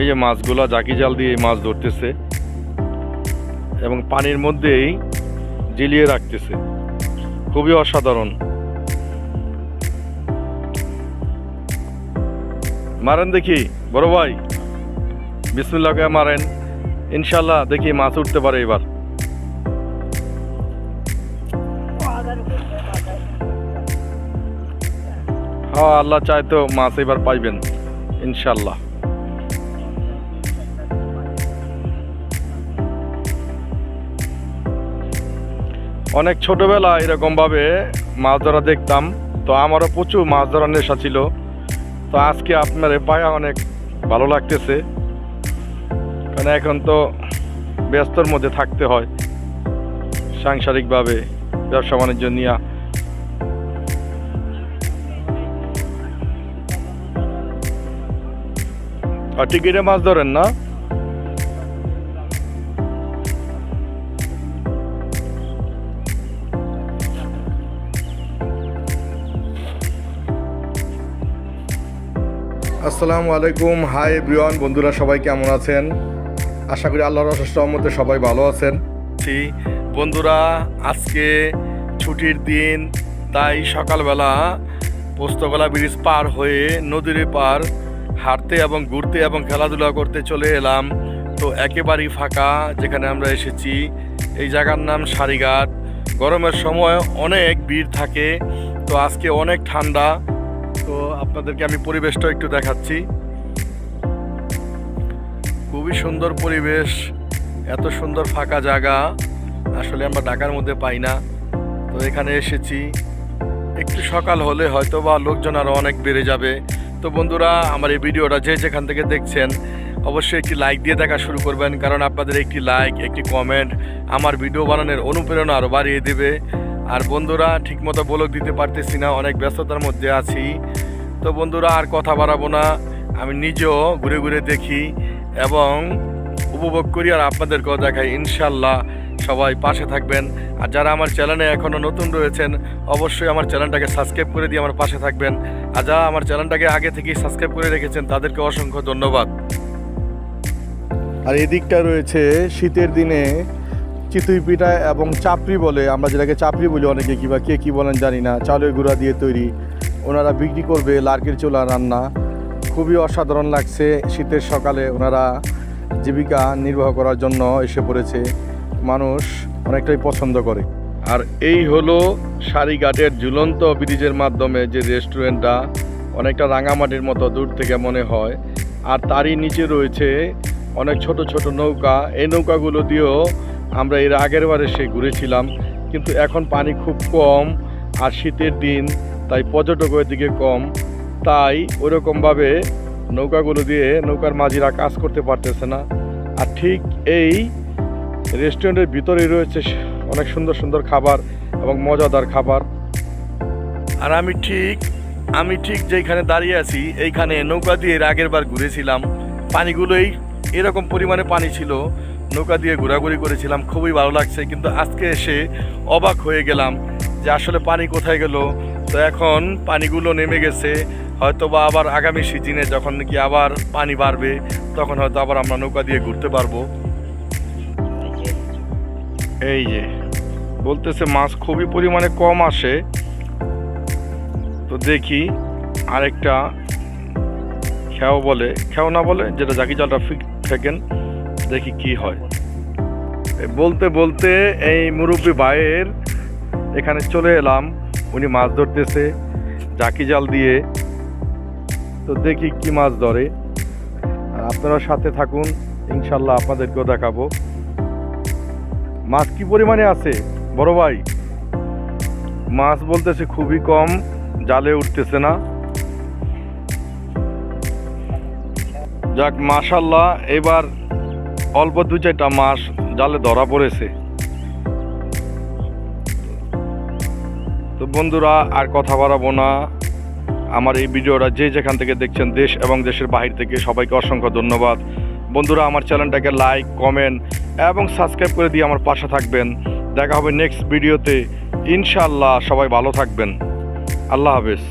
এই যে মাছগুলা জাকি জাল দিয়ে মাছ ধরতেছে এবং পানির মধ্যেই জিলিয়ে রাখতেছে। খুবই অসাধারণ। মারেন দেখি, বড় ভাই। বিসমুল্লাহ মারেন। ইনশাল্লাহ দেখি মাছ উঠতে পারে এবার। হ্যাঁ আল্লাহ চায় তো মাছ এবার পাইবেন ইনশাল্লাহ অনেক ছোটবেলা এরকম ভাবে মাছ ধরা দেখতাম। তো আমারও প্রচুর মাছ ধরার নেশা ছিল। তো আজকে আপনার পায়া অনেক ভালো লাগতেছে। কারণ এখন তো ব্যস্তর মধ্যে থাকতে হয়। সাংসারিকভাবে, ব্যবসা বাণিজ্য নিয়ে। আর টিকিটে মাছ ধরেন না? আসসালামু আলাইকুম। হাই এভরিওয়ান, বন্ধুরা সবাই কেমন আছেন? আশা করি আল্লাহর অশেষ রহমতে সবাই ভালো আছেন। বন্ধুরা, আজকে ছুটির দিন, তাই সকালবেলা পোস্তগোলা ব্রিজ পার হয়ে নদীর পার হাঁটতে এবং ঘুরতে এবং খেলাধুলা করতে চলে এলাম। তো একেবারেই ফাঁকা, যেখানে আমরা এসেছি। এই জায়গার নাম সারিঘাট। গরমের সময় অনেক ভিড় থাকে। তো আজকে অনেক ঠান্ডা। আপনাদেরকে আমি পরিবেশটা একটু দেখাচ্ছি। খুবই সুন্দর পরিবেশ, এত সুন্দর ফাঁকা জায়গা, আসলে আমরা ঢাকার মধ্যে পাই না। তো এখানে এসেছি। একটু সকাল হলে হয়তো বা লোকজন আরও অনেক বেড়ে যাবে। তো বন্ধুরা, আমার এই ভিডিওটা যে যেখান থেকে দেখছেন, অবশ্যই একটি লাইক দিয়ে দেখা শুরু করবেন, কারণ আপনাদের একটি লাইক, একটি কমেন্ট আমার ভিডিও বানানোর অনুপ্রেরণা আরও বাড়িয়ে দেবে। আর বন্ধুরা, ঠিকমতো বলক দিতে পারতেছি না, অনেক ব্যস্ততার মধ্যে আছি। তো বন্ধুরা আর কথা বাড়াবো না। আমি নিজেও ঘুরে ঘুরে দেখি এবং উপভোগ করি আর আপনাদেরকেও দেখাই। ইনশাল্লাহ সবাই পাশে থাকবেন। আর যারা আমার চ্যানেলে এখনও নতুন রয়েছেন, অবশ্যই আমার চ্যানেলটাকে সাবস্ক্রাইব করে দিয়ে আমার পাশে থাকবেন। আর যারা আমার চ্যানেলটাকে আগে থেকেই সাবস্ক্রাইব করে রেখেছেন, তাদেরকে অসংখ্য ধন্যবাদ। আর এদিকটা রয়েছে শীতের দিনে চিতুই পিঠা এবং চাপড়ি বলে, আমরা যেটাকে চাপড়ি বলি অনেকে কিবা কে কী বলেন জানি না, চালের গুঁড়া দিয়ে তৈরি। ওনারা বিক্রি করবে লার্কির চুলা রান্না। খুবই অসাধারণ লাগছে শীতের সকালে ওনারা জীবিকা নির্বাহ করার জন্য এসে পড়েছে। মানুষ অনেকটাই পছন্দ করে। আর এই হলো সারিঘাটের ঝুলন্ত ব্রিজের মাধ্যমে যে রেস্টুরেন্টটা অনেকটা রাঙামাটির মতো দূর থেকে মনে হয়। আর তারই নিচে রয়েছে অনেক ছোট ছোট নৌকা। এই নৌকাগুলো দিয়েও আমরা এর আগের বারে সে ঘুরেছিলাম। কিন্তু এখন পানি খুব কম। আর শীতের দিন তাই পর্যটক দিকে কম। তাই ওরকমভাবে নৌকাগুলো দিয়ে নৌকার মাঝিরা কাজ করতে পারতেছে না। আর ঠিক এই রেস্টুরেন্টের ভিতরেই রয়েছে অনেক সুন্দর সুন্দর খাবার এবং মজাদার খাবার। আর আমি ঠিক আমি ঠিক যেখানে দাঁড়িয়ে আছি, এইখানে নৌকা দিয়ে আগের বার ঘুরেছিলাম। পানিগুলোই এরকম পরিমাণে পানি ছিল। নৌকা দিয়ে ঘোরাঘুরি করেছিলাম, খুবই ভালো লাগছে। কিন্তু আজকে এসে অবাক হয়ে গেলাম যে আসলে পানি কোথায় গেল? তো এখন পানিগুলো নেমে গেছে হয়তো বা আবার আগামী সিজনে যখন নাকি আবার পানি বাড়বে, তখন হয়তো আবার আমরা নৌকা দিয়ে ঘুরতে পারব। এই যে, বলতেছে মাছ খুবই পরিমাণে কম আসে। তো দেখি আরেকটা খেও বলে, খেও না বলে, যেটা জাকি জলটা ফিক ফেকেন, দেখি কি হয়। বলতে বলতে এই মুরব্বী ভাইয়ের এখানে চলে এলাম। উনি মাছ ধরতেছে জাকি জাল দিয়ে। তো দেখি কি মাছ ধরে। আর আপনারা সাথে থাকুন, ইনশাল্লাহ আপনাদেরকেও দেখাবো। মাছ কি পরিমাণে আছে? বড় ভাই, মাছ বলতেছে খুবই কম, জালে উঠতেছে না। যাক, মাশাল্লাহ, এবার অল্প দু চারটা মাছ জালে ধরা পড়েছে। তো বন্ধুরা আর কথা বাড়াবো না। আমার এই ভিডিওটা যে যেখান থেকে দেখছেন দেশ এবং দেশের বাহির থেকে সবাইকে অসংখ্য ধন্যবাদ। বন্ধুরা, আমার চ্যানেলটাকে লাইক কমেন্ট এবং সাবস্ক্রাইব করে দিয়ে আমার পাশে থাকবেন। দেখা হবে নেক্সট ভিডিওতে ইনশাল্লাহ সবাই ভালো থাকবেন। আল্লাহ হাফেজ।